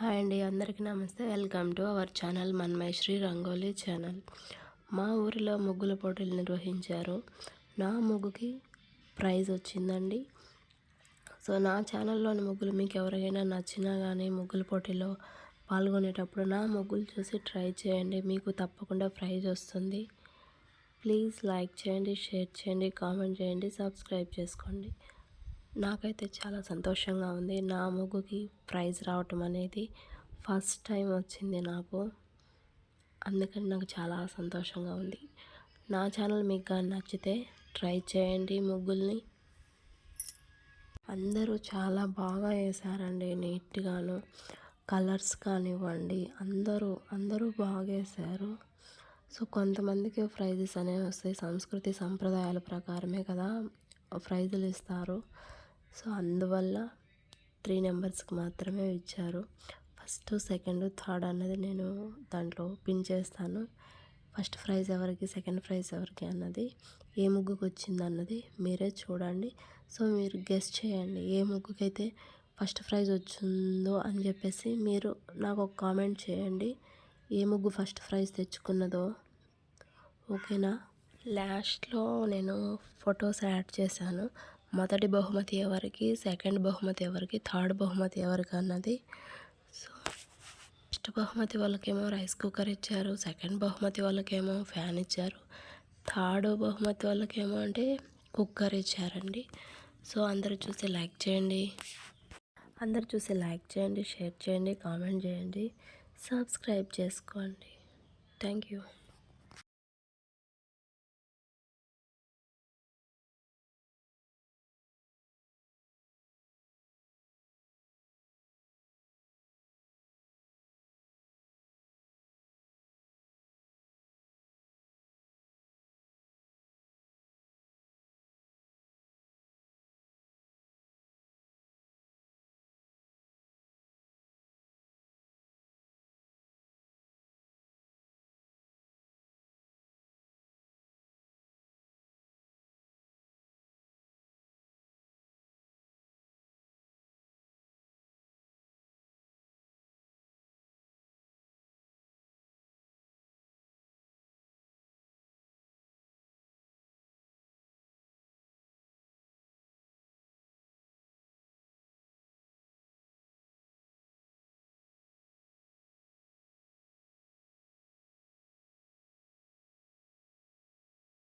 Hi అండి అందరికీ నమస్తే. Welcome to our channel Manmayasri rangoli channel. మా ఊరిలో ముగ్గుల పోటీలు నిర్వహించారు. నా ముగ్గుకి ప్రైజ్ వచ్చిందండి. సో నా ఛానల్లోని ముగ్గులు మీకు ఎవరికైనా నచ్చినా కానీ ముగ్గుల పోటీలో పాల్గొనేటప్పుడు నా ముగ్గులు చూసి ట్రై చేయండి. మీకు తప్పకుండా ప్రైజ్ వస్తుంది. ప్లీజ్ లైక్ చేయండి షేర్ చేయండి కామెంట్ చేయండి సబ్స్క్రైబ్ చేసుకోండి. నాకైతే చాలా సంతోషంగా ఉంది. నా ముగ్గుకి ప్రైజ్ రావటం అనేది ఫస్ట్ టైం వచ్చింది నాకు. అందుకని నాకు చాలా సంతోషంగా ఉంది. నా ఛానల్ మీకు కానీ నచ్చితే ట్రై చేయండి ముగ్గుల్ని. అందరూ చాలా బాగా వేశారండి నీట్గాను. కలర్స్ కానివ్వండి అందరూ అందరూ బాగా వేశారు. సో కొంతమందికి ప్రైజెస్ అనేవి వస్తాయి. సంస్కృతి సంప్రదాయాల ప్రకారమే కదా ప్రైజులు ఇస్తారు. సో అందువల్ల త్రీ నెంబర్స్కి మాత్రమే ఇచ్చారు. ఫస్ట్ సెకండ్ థర్డ్ అన్నది నేను దాంట్లో పిన్ చేస్తాను. ఫస్ట్ ప్రైజ్ ఎవరికి సెకండ్ ప్రైజ్ ఎవరికి అన్నది ఏ ముగ్గుకు వచ్చింది అన్నది మీరే చూడండి. సో మీరు గెస్ట్ చేయండి ఏ ముగ్గుకైతే ఫస్ట్ ప్రైజ్ వచ్చిందో అని చెప్పేసి మీరు నాకు ఒక కామెంట్ చేయండి. ఏ ముగ్గు ఫస్ట్ ప్రైజ్ తెచ్చుకున్నదో ఓకేనా? లాస్ట్లో నేను ఫొటోస్ యాడ్ చేశాను. మొదటి బహుమతి ఎవరికి సెకండ్ బహుమతి ఎవరికి థర్డ్ బహుమతి ఎవరికి అన్నది. సో ఫస్ట్ బహుమతి వాళ్ళకేమో రైస్ కుక్కర్ ఇచ్చారు సెకండ్ బహుమతి వాళ్ళకేమో ఫ్యాన్ ఇచ్చారు థర్డ్ బహుమతి వాళ్ళకేమో అంటే కుక్కర్ ఇచ్చారండి. సో అందరూ చూసి లైక్ చేయండి. అందరు చూసి లైక్ చేయండి షేర్ చేయండి కామెంట్ చేయండి సబ్స్క్రైబ్ చేసుకోండి. Thank you.